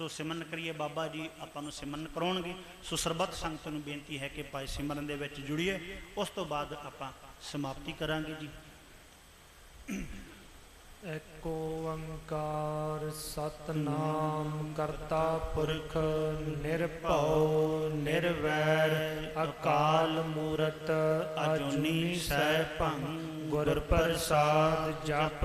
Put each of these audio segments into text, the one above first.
ਸੋ ਸਿਮਰਨ ਕਰੀਏ, ਬਾਬਾ ਜੀ ਆਪਾਂ ਨੂੰ ਸਿਮਰਨ ਕਰਾਉਣਗੇ। ਸੋ ਸਰਬੱਤ ਸੰਗਤ ਨੂੰ ਬੇਨਤੀ ਹੈ ਕਿ ਭਾਈ ਸਿਮਰਨ ਦੇ ਵਿੱਚ ਜੁੜੀਏ। ਉਸ ਤੋਂ ਬਾਅਦ ਆਪਾਂ ਸਮਾਪਤੀ ਕਰਾਂਗੇ ਜੀ। ਏਕ ਓੰਕਾਰ ਸਤਨਾਮ ਕਰਤਾ ਪੁਰਖ ਨਿਰਭਉ ਨਿਰਵੈਰ ਅਕਾਲ ਮੂਰਤ ਅਜੂਨੀ ਸੈਭੰ ਗੁਰ ਪ੍ਰਸਾਦ ਜਪ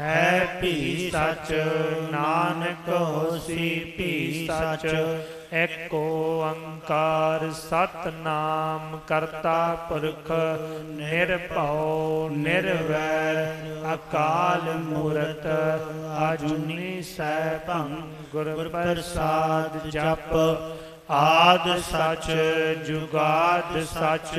ਹੈ ਭੀ ਸਚ, ਨਾਨਕ ਹੋਸੀ ਭੀ ਸੱਚ ਏਕ ਓੰਕਾਰ ਸਤਨਾਮ ਕਰਤਾ ਪੁਰਖ, ਨਿਰਭਉ, ਨਿਰਵੈਰ, ਅਕਾਲ ਮੂਰਤ, ਅਜੂਨੀ ਸੈਭੰ, ਗੁਰ ਪ੍ਰਸਾਦ ਜਪ, ਆਦ ਸਚ, ਜੁਗਾਦ ਸਚ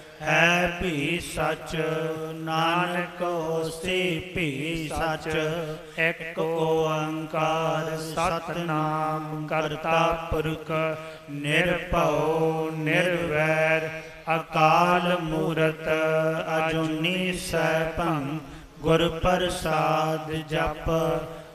ਹੈ ਭੀ ਸਚ, ਨਾਨਕ ਹੋਸੀ ਭੀ ਸੱਚ, ਇਕ ਓੰਕਾਰ ਸਤਨਾਮ ਕਰਤਾ ਪੁਰਖ, ਨਿਰਭਉ, ਨਿਰਵੈਰ, ਅਕਾਲ ਮੂਰਤ, ਅਜੂਨੀ ਸੈਭੰ, ਗੁਰ ਪ੍ਰਸਾਦ ਜਪ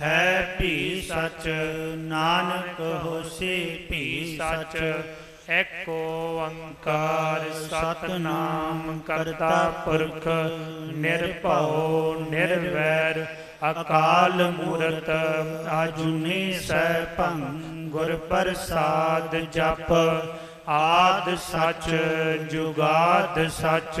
ਹੈ ਭੀ ਸਚ, ਨਾਨਕ ਹੋਸੀ ਭੀ ਸੱਚ, ਏਕ ਓੰਕਾਰ ਸਤਨਾਮ ਕਰਤਾ ਪੁਰਖ, ਨਿਰਭਉ, ਨਿਰਵੈਰ, ਅਕਾਲ ਮੂਰਤ ਆਜੂਨੀ ਸੈਭੰ ਗੁਰ ਪ੍ਰਸਾਦ ਜਪ, ਆਦ ਸਚ, ਜੁਗਾਦ ਸਚ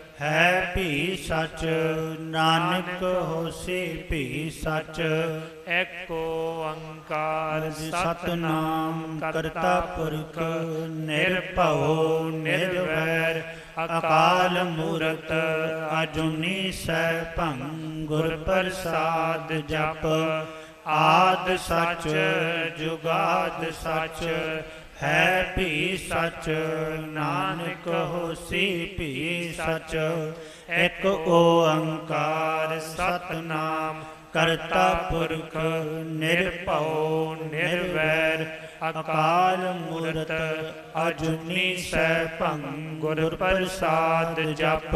ਹੈ ਭੀ ਸੱਚ ਨਾਨਕ ਹੋਸੀ ਭੀ ਸੱਚ। ਏਕ ਓੰਕਾਰ ਸਤਨਾਮ ਕਰਤਾ ਪੁਰਖ ਨਿਰਭਉ ਨਿਰਵੈਰ ਅਕਾਲ ਮੂਰਤ ਅਜੂਨੀ ਸੈਭੰ ਗੁਰ ਪ੍ਰਸਾਦ ਜਪ। ਆਦ ਸੱਚ ਜੁਗਾਦ ਸੱਚ ਹੈ ਭੀ ਸਚ, ਨਾਨਕ ਹੋਸੀ ਭੀ ਸਚ। ਇਕ ਓੰਕਾਰ ਸਤਨਾਮ, ਕਰਤਾ ਪੁਰਖ ਨਿਰਭਉ ਨਿਰਵੈਰ। ਅਕਾਲ ਮੂਰਤ ਅਜੂਨੀ ਸੈਭੰ ਗੁਰ ਪ੍ਰਸਾਦ ਜਪ।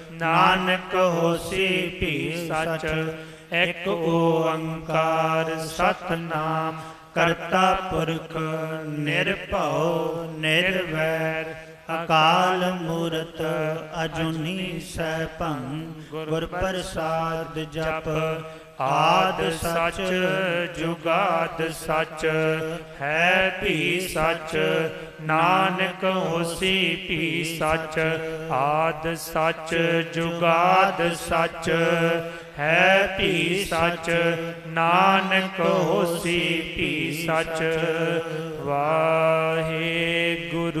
ਨਾਨਕ ਹੋਸੀ ਭੀ ਸੱਚ ਇਕ ਓੰਕਾਰ ਸਤਨਾਮ ਕਰਤਾ ਪੁਰਖ ਨਿਰਭਉ ਨਿਰਵੈਰ। ਅਕਾਲ ਮੂਰਤ ਅਜੂਨੀ ਸੈਭੰ, ਗੁਰ ਪ੍ਰਸਾਦ ਜਪ। ਆਦ ਸੱਚ, ਜੁਗਾਦ ਸੱਚ, ਹੈ ਭੀ ਸੱਚ, ਨਾਨਕ ਹੋਸੀ ਭੀ ਸੱਚ। ਆਦ ਸੱਚ, ਜੁਗਾਦ ਸੱਚ, ਹੈ ਭੀ ਸੱਚ, ਨਾਨਕ ਹੋਸੀ ਭੀ ਸੱਚ। ਵਾਹਿਗੁਰੂ ਵਾਹਿਗੁਰੂ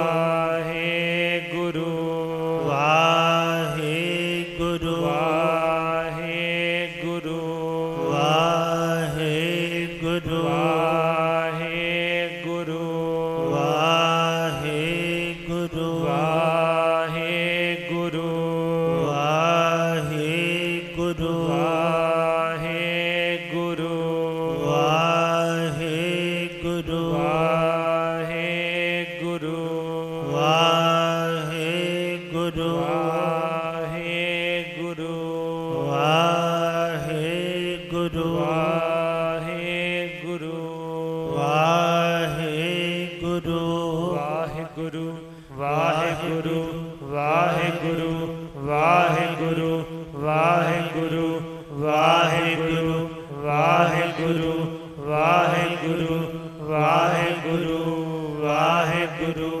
ਵਾਹਿਗੁਰੂ ਵਾਹਿਗੁਰੂ।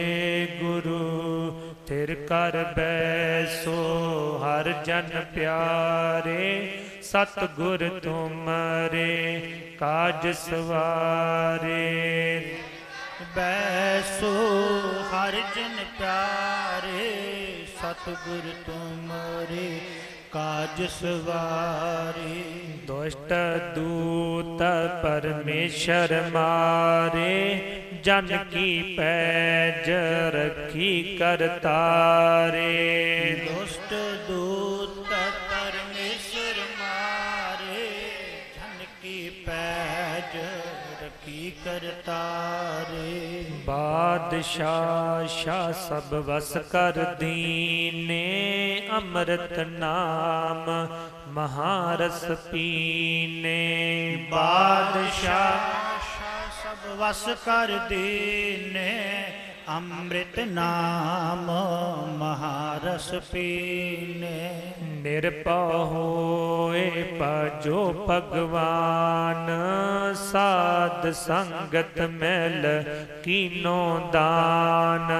ਥਿਰ ਕਰ ਬੈਸੋ, ਹਰ ਜਨ ਪਿਆਰੇ, ਸਤਿਗੁਰ ਤੁਮਰੇ ਕਾਜ ਸਵਾਰੇ। ਬੈਸੋ, ਹਰ ਜਨ ਪਿਆਰੇ, ਸਤਿਗੁਰ ਤੁਮਰੇ ਕਾਜ ਸਵਾਰੇ। ਦੁਸ਼ਟ ਦੂਤ ਪਰਮੇਸ਼ਰ ਮਾਰੇ ਜਨ ਕੀ ਪੈਜ ਰਖੀ ਕਰਤਾਰੇ ਦੁਸ਼ਟ ਦੂਤ ਪਰਮੇਸ਼ਰ ਮਾਰੇ ਜਨ ਕੀ ਪੈਜ ਰਖੀ ਕਰਤਾਰੇ ਬਾਦਸ਼ਾਹ ਸ਼ਾਹ ਸਭ ਵਸ ਕਰ ਦੀਨੇ ਅੰਮ੍ਰਿਤ ਨਾਮ ਮਹਾਰਸ ਪੀਨੇ। ਬਾਦਸ਼ਾਹ ਵਸ ਕਰ ਦੇਨੇ ਅੰਮ੍ਰਿਤ ਨਾਮ ਮਹਾਰਸ ਪੀਨੇ। ਨਿਰਭਉ ਹੋਏ ਭਜੋ ਭਗਵਾਨ, ਸਾਧ ਸੰਗਤ ਮਿਲ ਕੀਨੋ ਦਾਨ।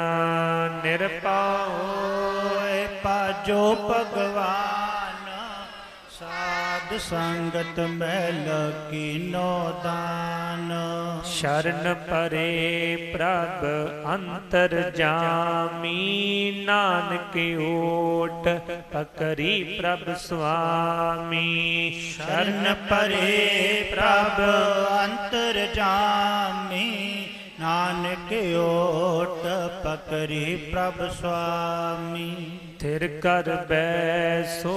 ਨਿਰਭਉ ਹੋਏ ਪਾਜੋ ਭਗਵਾਨ ਸਾਧ ਸੰਗਤ ਮੈਲ ਕੀਨੋ ਦਾਨ। ਸ਼ਰਨ ਪਰੇ ਪ੍ਰਭ ਅੰਤਰ ਜਾਮੀ ਨਾਨਕ ਓਟ ਪਕਰੀ ਪ੍ਰਭ ਸੁਆਮੀ। ਸ਼ਰਨ ਪਰੇ ਪ੍ਰਭ ਅੰਤਰ ਜਾਮੀ। ਨਾਨਕ ਓਟ ਪਕਰੀ ਪ੍ਰਭ ਸੁਆਮੀ। ਥਿਰ ਕਰ ਬੈਸੋ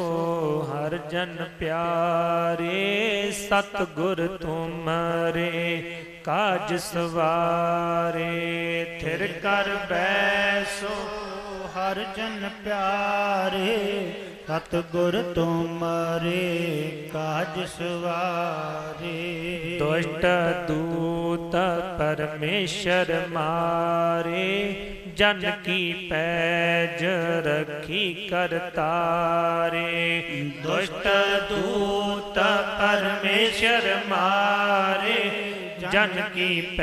ਹਰ ਜਨ ਪਿਆਰੇ, ਸਤਿਗੁਰ ਤੁਮਰੇ ਕਾਜ ਸਵਾਰੇ। ਥਿਰ ਕਰ ਬੈਸੋ ਹਰ ਜਨ ਪਿਆਰੇ ਸਤ ਗੁਰ ਤੁਮਰੇ ਕਾਜ ਸਵਾਰੇ। ਦੁਸ਼ਟ ਦੂਤ ਪਰਮੇਸ਼ਰ ਮਾਰੇ, ਜਨ ਕੀ ਪੈਜ ਰਖੀ ਕਰਤਾਰੇ ਦੁਸ਼ਟ ਦੂਤ ਪਰਮੇਸ਼ਰ ਮਾਰੇ, ਜਨ ਕੀ